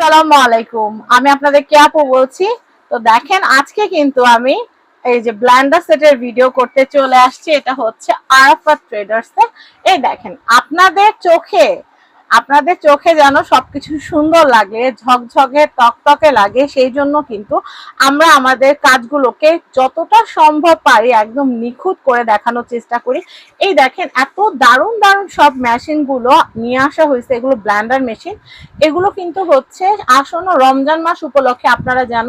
আসসালামু আলাইকুম। আমি আপনাদের কে আপু বলছি? তো দেখেন, আজকে কিন্তু আমি এই যে ব্ল্যান্ডার সেটের ভিডিও করতে চলে আসছি। এটা হচ্ছে আরাফাত ট্রেডার্স এই দেখেন, আপনাদের চোখে আপনাদের চোখে যেন সবকিছু সুন্দর লাগে, ঝকঝকে, তকতকে লাগে, সেই জন্য কিন্তু আমরা আমাদের কাজগুলোকে যতটা সম্ভব পারি একদম নিখুঁত করে দেখানোর চেষ্টা করি। এই দেখেন, এত দারুণ দারুণ সব মেশিনগুলো নিয়ে আসা হয়েছে, এগুলো ব্ল্যান্ডার মেশিন। এগুলো কিন্তু হচ্ছে আসন্ন রমজান মাস উপলক্ষে আপনারা যেন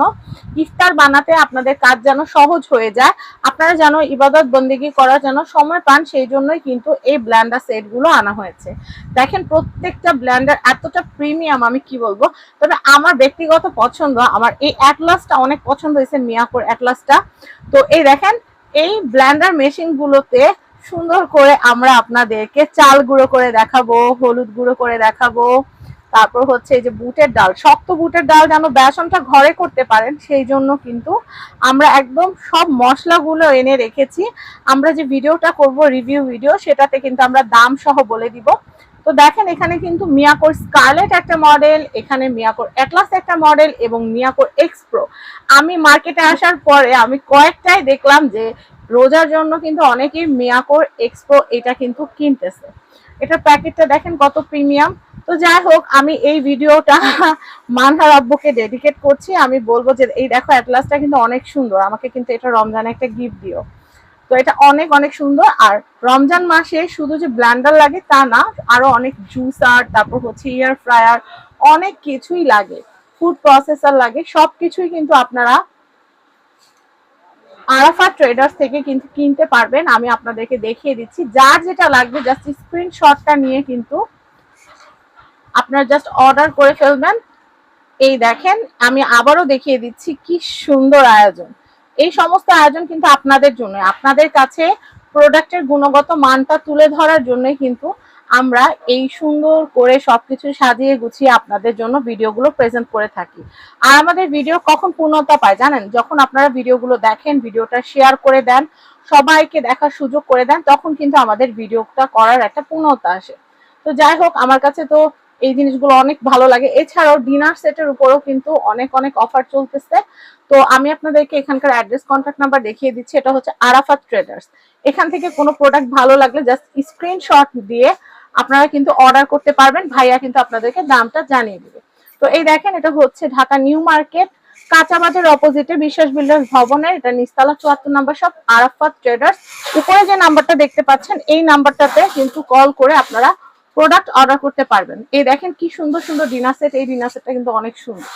ইফতার বানাতে আপনাদের কাজ যেন সহজ হয়ে যায়, আপনারা যেন ইবাদত বন্দিগি করার যেন সময় পান, সেই জন্যই কিন্তু এই ব্ল্যান্ডার সেটগুলো আনা হয়েছে। দেখেন প্রত্যেকটা ব্ল্যান্ডার, এতটা প্রিমিয়াম আমি কি বলব? তবে আমার ব্যক্তিগত পছন্দ, আমার এই অ্যাটলাসটা অনেক পছন্দ হয়েছে মিয়াকোর অ্যাটলাসটা তো এই দেখেন, এই ব্ল্যান্ডার মেশিনগুলোতে সুন্দর করে আমরা আপনাদেরকে চাল গুঁড়ো করে দেখাবো, হলুদ গুঁড়ো করে দেখাবো তারপর হচ্ছে এই যে বুটের ডাল, শক্ত বুটের ডাল যেন বেসনটা ঘরে করতে পারেন, সেই জন্য কিন্তু আমরা একদম সব মশলাগুলো এনে রেখেছি। আমরা যে ভিডিওটা করব রিভিউ ভিডিও সেটাতে কিন্তু আমরা দাম সহ বলে দিব। তো দেখেন, এখানে কিন্তু মিয়াকোর স্কারলেট একটা মডেল, এখানে মিয়াকোর অ্যাটলাস একটা মডেল এবং মিয়াকোর এক্সপ্রো। আমি মার্কেটে আসার পরে আমি কয়েকটাই দেখলাম যে রোজার জন্য কিন্তু অনেকেই মিয়াকোর এক্সপ্রো এটা কিন্তু কিনতেছে। এটার প্যাকেটটা দেখেন কত প্রিমিয়াম। তো যাই হোক, আমি এই ভিডিওটা মানহার আব্বুকে ডেডিকেট করছি। আমি বলব যে, এই দেখো অ্যাটলাসটা কিন্তু অনেক সুন্দর। আমাকে কিন্তু এটা রমজানে একটা গিফট দিও। তো এটা অনেক অনেক সুন্দর। আর রমজান মাসে শুধু যে ব্ল্যান্ডার লাগে তা না, আরও অনেক জুসার তারপর হচ্ছে ইয়ার ফ্রায়ার অনেক কিছুই লাগে। ফুড প্রসেসার লাগে। সব কিছুই কিন্তু আপনারা আরাফা ট্রেডার্স থেকে কিন্তু কিনতে পারবেন। আমি আপনাদেরকে দেখিয়ে দিচ্ছি। যার যেটা লাগবে জাস্ট স্ক্রিনশটটা নিয়ে কিন্তু আপনারা জাস্ট অর্ডার করে ফেলবেন। এই দেখেন, আমি আবারও দেখিয়ে দিচ্ছি কি সুন্দর আয়োজন। এই সমস্ত আয়োজন কিন্তু আপনাদের জন্য। আপনাদের কাছে প্রোডাক্টের গুণগত মানটা তুলে ধরার জন্য কিন্তু আমরা এই সুন্দর করে সবকিছু সাজিয়ে গুছিয়ে আপনাদের জন্য ভিডিওগুলো প্রেজেন্ট করে থাকি। আর আমাদের ভিডিও কখন পূর্ণতা পায় জানেন? যখন আপনারা ভিডিওগুলো দেখেন, ভিডিওটা শেয়ার করে দেন, সবাইকে দেখার সুযোগ করে দেন, তখন কিন্তু আমাদের ভিডিওটা করার একটা পূর্ণতা আসে। তো যাই হোক, আমার কাছে তো এই জিনিসগুলো অনেক ভালো লাগে। এছাড়াও ডিনার সেটের উপরেও কিন্তু অনেক অনেক অফার চলতেছে। তো আমি আপনাদেরকে এখানকার অ্যাড্রেস কন্ট্যাক্ট নাম্বার দেখিয়ে দিচ্ছি। এটা হচ্ছে আরাফাত ট্রেডার্স এখান থেকে কোনো প্রোডাক্ট ভালো লাগলে জাস্ট স্ক্রিনশট দিয়ে আপনারা কিন্তু অর্ডার করতে পারবেন। ভাইয়া কিন্তু আপনাদেরকে দামটা জানিয়ে দেবে। তো এই দেখেন, এটা হচ্ছে ঢাকা নিউ মার্কেট কাঁচা বাজার অপোজিটে বিশ্বাস বিল্ডার্স ভবনের, এটা নিস্তালা চুয়াত্তর নাম্বার সব আরাফাত ট্রেডার্স উপরে যে নাম্বারটা দেখতে পাচ্ছেন, এই নাম্বারটাতে কিন্তু কল করে আপনারা প্রোডাক্ট অর্ডার করতে পারবেন। এই দেখেন কি সুন্দর সুন্দর ডিনার সেট, এই ডিনার সেটটা কিন্তু অনেক সুন্দর।